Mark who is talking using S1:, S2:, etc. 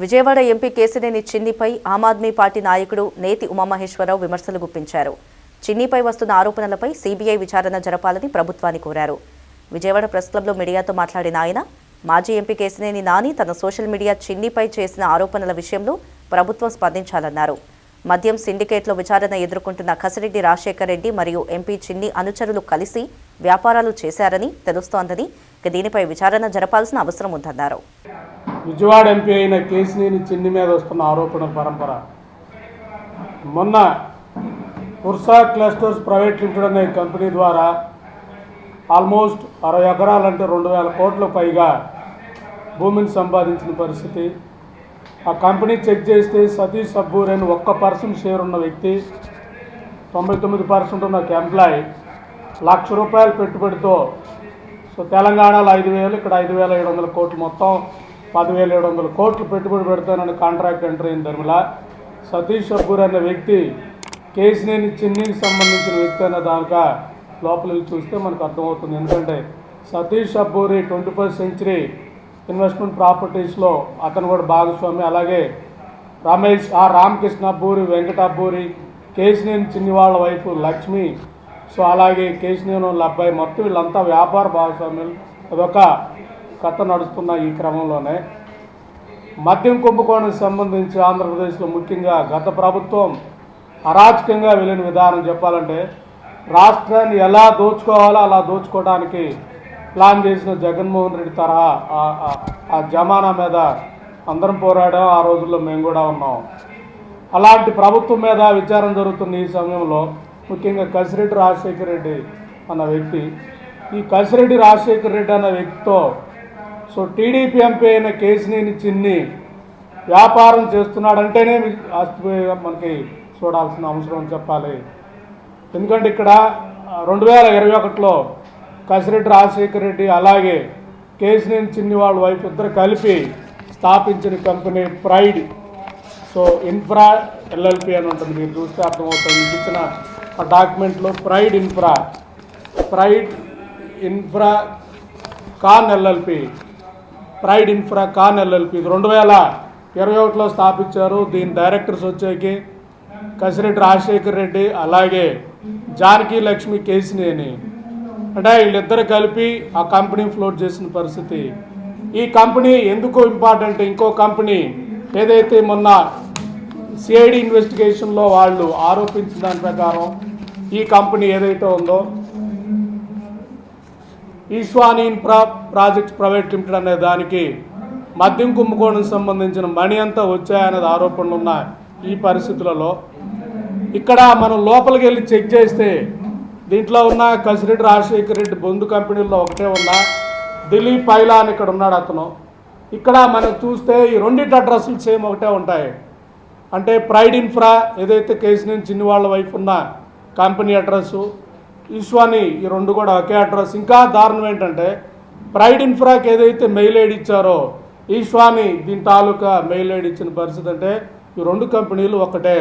S1: Vijayawada MP Kesineni చిన్నిపై Aam Aadmi party నాయకుడు నేతి ఉమామహేశ్వరరావు విమర్శలు గుప్పించారు. చిన్నిపై వస్తున్న ఆరోపణలపై సీబీఐ విచారణ జరపాలని ప్రభుత్వాన్ని కోరారు. విజయవాడ ప్రెస్ క్లబ్లో మీడియాతో మాట్లాడిన ఆయన మాజీ ఎంపీ కేసినేని నాని తన సోషల్ మీడియా చిన్నిపై చేసిన ఆరోపణల విషయంలో ప్రభుత్వం స్పందించాలన్నారు. మద్యం సిండికేట్లో విచారణ ఎదుర్కొంటున్న కసిరెడ్డి రాజశేఖర్ రెడ్డి మరియు ఎంపీ చిన్ని అనుచరులు కలిసి వ్యాపారాలు చేశారని తెలుస్తోందని దీనిపై విచారణ జరపాల్సిన అవసరం ఉందన్నారు.
S2: విజయవాడ ఎంపీ అయిన కేసినేని చిన్ని మీద వస్తున్న ఆరోపణల పరంపర. మొన్న పుర్సా క్లస్టర్స్ ప్రైవేట్ లిమిటెడ్ అనే కంపెనీ ద్వారా ఆల్మోస్ట్ అరవై ఎకరాలంటే రెండు వేల కోట్ల పైగా భూమిని సంపాదించిన పరిస్థితి. ఆ కంపెనీ చెక్ చేస్తే సతీష్ సబ్బూర్ అని ఒక్క పర్సెంట్ షేర్ ఉన్న వ్యక్తి తొంభై తొమ్మిది పర్సెంట్ ఉన్న ఒక ఎంప్లాయ్ లక్ష రూపాయల పెట్టుబడితో. సో తెలంగాణలో ఐదు వేలు ఇక్కడ ఐదు వేల ఏడు వందల కోట్లు మొత్తం పదివేల ఏడు వందల కోట్లు పెట్టుబడి పెడతానని కాంట్రాక్ట్ ఎంటర్ అయిన ధర్మల సతీష్ అబ్బూర్ అనే వ్యక్తి కేసినేని చిన్నికి సంబంధించిన వ్యక్తి అన్న దానికా లోపల చూస్తే మనకు అర్థమవుతుంది. ఎందుకంటే Satish Abburi twenty first century investment ప్రాపర్టీస్లో అతను కూడా భాగస్వామి. అలాగే రమేష్ ఆ రామకృష్ణ అబ్బూరి వెంకట అబ్బూరి కేసినేని చిన్ని వాళ్ళ వైఫ్ లక్ష్మి. సో అలాగే కేసినేని వాళ్ళ అబ్బాయి మొత్తం వీళ్ళంతా వ్యాపార భాగస్వాములు. అదొక కథ నడుస్తున్న ఈ క్రమంలోనే మద్యం కుంభకోణానికి సంబంధించి ఆంధ్రప్రదేశ్లో ముఖ్యంగా గత ప్రభుత్వం అరాచకంగా వెళ్ళిన విధానం చెప్పాలంటే రాష్ట్రాన్ని ఎలా దోచుకోవాలో అలా దోచుకోవడానికి ప్లాన్ చేసిన జగన్మోహన్ రెడ్డి తరహా ఆ- జమానా మీద అందరం పోరాడాం. ఆ రోజుల్లో మేము కూడా ఉన్నాం. అలాంటి ప్రభుత్వం మీద విచారం జరుగుతున్న ఈ సమయంలో ముఖ్యంగా కసిరెడ్డి రాజశేఖర రెడ్డి అన్న వ్యక్తి ఈ కసిరెడ్డి రాజశేఖర రెడ్డి అన్న వ్యక్తితో సో టీడీపీ ఎంపీ అయిన కేసినేని చిన్ని వ్యాపారం చేస్తున్నాడంటేనే మనకి చూడాల్సిన అవసరం అని చెప్పాలి. ఎందుకంటే ఇక్కడ రెండు వేల ఇరవై ఒకటిలో కసిరెడ్డి రాజశేఖర రెడ్డి అలాగే కేసినేని చిన్ని వాళ్ళ వైపు ఇద్దరు కలిపి స్థాపించిన company Pride. So Infra LLP అని ఉంటుంది మీరు చూస్తే అర్థమవుతుంది. ఇచ్చిన ఆ డాక్యుమెంట్లో Pride Infra Pride Infra Con LLP Pride Infra Con LLP రెండు వేల ఇరవై ఒకటిలో స్థాపించారు. దీని డైరెక్టర్స్ వచ్చేకి కసిరెడ్డి రాజశేఖర్ రెడ్డి అలాగే జానకి లక్ష్మి కేసినేని. అంటే వీళ్ళిద్దరు కలిపి ఆ కంపెనీ ఫ్లోట్ చేసిన పరిస్థితి. ఈ కంపెనీ ఎందుకు ఇంపార్టెంట్? ఇంకో కంపెనీ ఏదైతే మొన్న సిఐడి ఇన్వెస్టిగేషన్లో వాళ్ళు ఆరోపించిన దాని ప్రకారం ఈ కంపెనీ ఏదైతే ఉందో Ishwani infra projects private limited అనే దానికి మద్యం కుంభకోణం సంబంధించిన మణి అంతా వచ్చాయనేది ఆరోపణలు ఉన్న ఈ పరిస్థితులలో. ఇక్కడ మనం లోపలికి వెళ్ళి చెక్ చేస్తే దీంట్లో ఉన్న కసిరెడ్డి రాజశేఖర రెడ్డి బొందు కంపెనీల్లో ఒకటే ఉన్న దిలీప్ పైలా అని ఇక్కడ ఉన్నాడు అతను. ఇక్కడ మనం చూస్తే ఈ రెండింటి అడ్రస్లు సేమ్ ఒకటే ఉంటాయి. అంటే ప్రైడ్ ఇన్ఫ్రా ఏదైతే కేసు నుంచి చిన్నవాళ్ళ వైపు ఉన్న కంపెనీ అడ్రస్సు ఈశ్వాని ఈ రెండు కూడా ఒకే అడ్రస్. ఇంకా దారుణం ఏంటంటే ప్రైడ్ ఇన్ఫ్రాకి ఏదైతే మెయిల్ ఐడి ఇచ్చారో ఈశ్వాని దీని తాలూకా మెయిల్ ఐడి ఇచ్చిన పరిస్థితి అంటే ఈ రెండు కంపెనీలు ఒకటే.